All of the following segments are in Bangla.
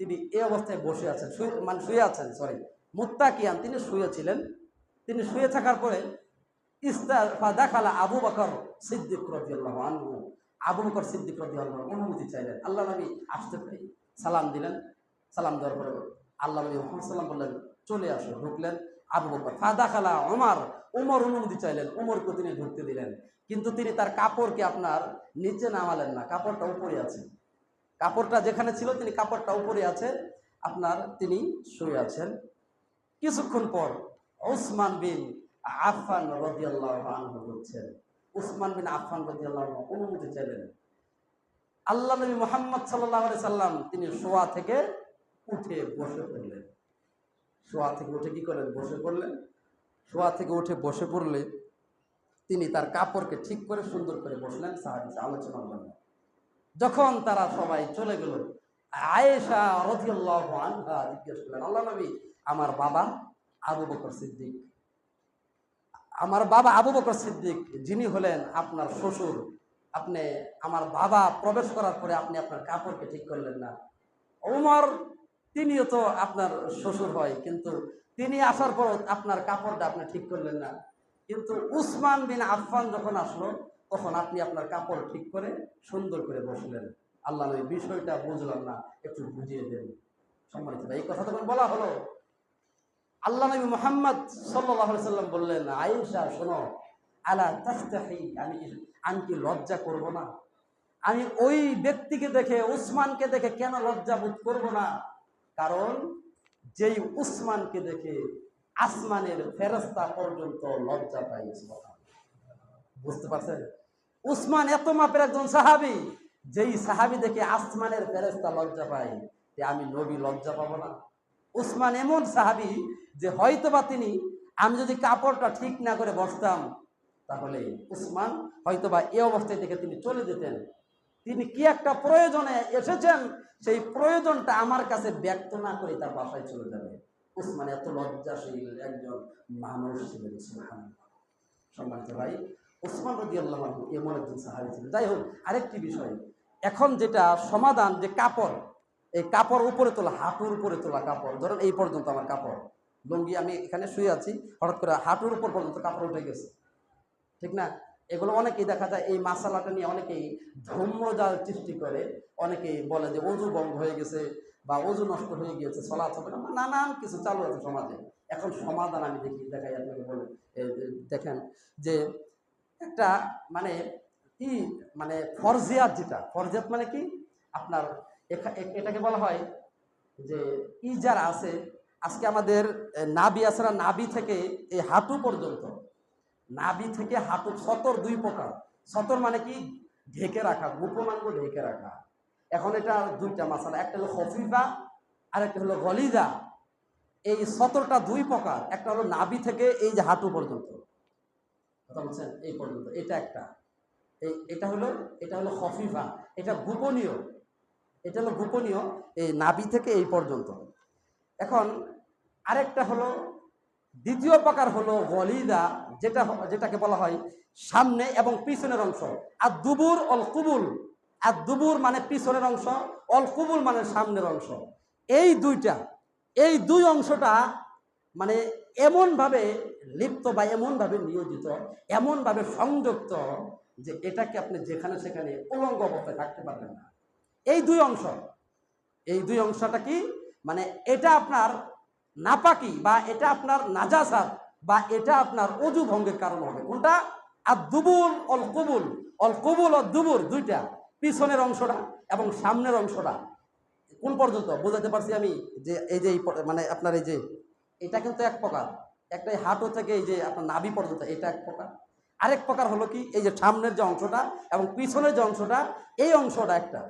তিনি এ অবস্থায় বসে আছেন, শুয়ে মানে শুয়ে আছেন সরি মুত্তাকিয়ান, তিনি শুয়েছিলেন। তিনি শুয়ে থাকার পরে ইস্তা দেখালা আবু বকর সিদ্দিক রদিয়াল্লাহ আনহু। আবু বকর সিদ্দিক রদিয়াল্লাহ অনুমতি চাইলেন। আল্লাহ নবী আসতে পারি। সালাম দিলেন। সালাম দেওয়ার পরে আল্লাহ নবী মোহাম্মদ সাল্লাম বললেন, চলে আসো। ঢুকলেন আবু বকর। ফাদা খালা ওমর উমর অনুমতি চাইলেন। উমরকে তিনি ঢুকতে দিলেন। কিন্তু তিনি তার কাপড়কে আপনার নিচে নামালেন না। কাপড়টা উপরে আছে। কাপড়টা যেখানে ছিল তিনি কাপড়টা উপরে আছে। আপনার তিনি শুয়ে আছেন। কিছুক্ষণ পর ওসমান বিন আফফান রদিয়াল্লাহ বলছেন, উসমান বিন আফফান রদিয়াল্লাহ অনুমতি চাইলেন। আল্লাহ নবী মোহাম্মদ সাল্লাহ সাল্লাম তিনি শোয়া থেকে উঠে বসে পড়লেন। শোয়া থেকে উঠে কি করলেন? বসে পড়লেন। শোয়া থেকে উঠে বসে পড়লে তিনি তার কাপড়কে ঠিক করে সুন্দর করে বসলেন। সাহায্য আলোচনা করলেন যখন তারা সবাই চলে গেল, আয়েশা আনহা জিজ্ঞেস করলেন, আল্লাহ নবী, আমার বাবা আবু বকর সিদ্দিক। আমার বাবা আবু বকর সিদ্দিক, যিনি হলেন আপনার শ্বশুর, আপনি, আমার বাবা প্রবেশ করার পরে আপনি আপনার কাপড়কে ঠিক করলেন না। ওমর, তিনিও তো আপনার শ্বশুর হয়, কিন্তু তিনি আসার পর আপনার কাপড়টা আপনি ঠিক করলেন না। কিন্তু উসমান বিন আফফান যখন আসলো তখন আপনি আপনার কাপড় ঠিক করে সুন্দর করে বসলেন। আল্লাহ নবী বিষয়টা বুঝলাম না, একটু বুঝিয়ে দেন। সম্মানিত এই কথা তখন বলা হলো। আল্লাহ নবী মোহাম্মদ সাল্লাহ সাল্লাম বললেন, আয়েশা, শোনো, আলা তাস্তাহি আমি আমি লজ্জা করব না? আমি ওই ব্যক্তিকে দেখে, উসমানকে দেখে কেন লজ্জা বোধ করব না? কারণ যেই উসমানকে দেখে আসমানের ফেরস্তা পর্যন্ত লজ্জা পাই বুঝতে পারছেন? উসমান এত মাপের একজন সাহাবি, যেই সাহাবি দেখে আসমানের ফেরেস্তা লজ্জা পায়, যে আমি নবী লজ্জা পাবো না। উসমান এমন সাহাবি যে হয়তোবা তিনি, আমি যদি কাপড়টা ঠিক না করে বসতাম, তাহলে উসমান হয়তোবা এ অবস্থায় থেকে তিনি চলে যেতেন। তিনি কি একটা প্রয়োজনে এসেছেন, সেই প্রয়োজনটা আমার কাছে ব্যক্ত না করে তার বাসায় চলে যাবে। উসমান এত লজ্জাশীল একজন মানুষ ছিলেন। সম্মানিত ভাই উসমান রদি আল্লাহ এমন একজন সাহাবি ছিলেন। যাই হোক, আরেকটি বিষয়। এখন যেটা সমাধান, যে কাপড়, এই কাপড় উপরে তোলা, হাঁটুর উপরে তোলা কাপড়। ধরেন এই পর্যন্ত আমার কাপড়। লুঙ্গি আমি এখানে শুয়ে আছি, হঠাৎ করে হাঁটুর উপর পর্যন্ত কাপড় উঠে গেছে। ঠিক না? এগুলো অনেকেই দেখা যায়, এই মাসালাটা নিয়ে অনেকেই ধূম্রজাল সৃষ্টি করে। অনেকেই বলে যে অজু বন্ধ হয়ে গেছে বা অজু নষ্ট হয়ে গিয়েছে চলাচ হবে নানান কিছু চালু আছে সমাজে। এখন সমাধান আমি দেখি, দেখাই আপনাকে বলে দেখেন যে একটা মানে কি মানে ফরজিয়াত যেটা, ফরজিয়াত মানে কি? আপনার এটাকে বলা হয় যে ই যারা আছে। আজকে আমাদের নাবি আছে না, নাবি থেকে এই হাঁটু পর্যন্ত। নাবি থেকে হাঁটু, সতর দুই প্রকার। সতর মানে কি? ঢেকে রাখা গোপনাঙ্গ ঢেকে রাখা। এখন এটা দুইটা মাসালা, একটা হলো খফিফা আর একটা হলো গলিজা। এই সতরটা দুই প্রকার, একটা হলো নাবি থেকে এই যে হাঁটু পর্যন্ত। কথা বলছেন এই পর্যন্ত। এটা একটা। এই, এটা হলো এটা হলো খফিফা। এটা গোপনীয়। এটা হলো গোপনীয় এই নাবি থেকে এই পর্যন্ত। এখন আরেকটা হলো, দ্বিতীয় প্রকার হলো গলিদা যেটা যেটাকে বলা হয় সামনে এবং পিছনের অংশ। আর দুবুর অল কুবুল। আর দুবুর মানে পিছনের অংশ, অল কুবুল মানে সামনের অংশ। এই দুইটা, এই দুই অংশটা মানে এমনভাবে লিপ্ত বা এমনভাবে নিয়োজিত, এমনভাবে সংযুক্ত যে এটাকে আপনি যেখানে সেখানে উলঙ্গ অবস্থায় থাকতে পারবেন না। এই দুই অংশ, এই দুই অংশটা কি? মানে এটা আপনার নাপাকি বা এটা আপনার নাজাসাত বা এটা আপনার অজু ভঙ্গের কারণ হবে। কোনটা? আর দুবুল অল কবুল। অল কবুল, অল দুবুর দুইটা। পিছনের অংশটা এবং সামনের অংশটা। কোন পর্যন্ত? বোঝাতে পারছি আমি? যে এই যে মানে আপনার এই যে এটা কিন্তু এক প্রকার। একটা হাঁটু থেকে এই যে আপনার নাভি পর্যন্ত, এটা এক প্রকার। আরেক প্রকার হলো কি, এই যে সামনের যে অংশটা এবং পিছনের যে অংশটা, এই অংশটা একটা।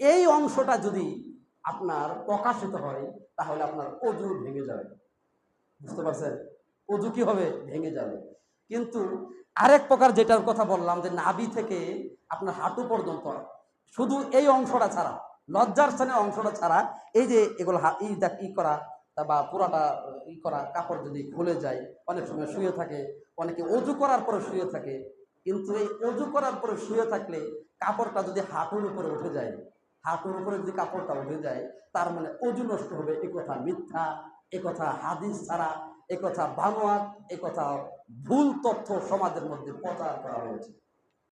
এই অংশটা যদি আপনার প্রকাশিত হয়, তাহলে আপনার অজু ভেঙে যাবে। বুঝতে পারছেন? অজু কি হবে? ভেঙে যাবে। কিন্তু আরেক প্রকার যেটার কথা বললাম, যে নাভি থেকে আপনার হাঁটু পর্যন্ত শুধু এই অংশটা ছাড়া, লজ্জার স্থানের অংশটা ছাড়া, এই যে এগুলো ই করা বা পুরাটা ই করা, কাপড় যদি খুলে যায়, অনেক সময় শুয়ে থাকে, অনেকে অজু করার পরে শুয়ে থাকে, কিন্তু এই অজু করার পরে শুয়ে থাকলে কাপড়টা যদি হাঁটুর উপরে উঠে যায়, হাঁটুর উপরে যদি কাপড়টা উঠে যায়, তার মানে অজু নষ্ট হবে, এ কথা মিথ্যা, এ কথা হাদিস ছাড়া, এ কথা বানোয়াত এ কথা ভুল তথ্য সমাজের মধ্যে প্রচার করা হয়েছে।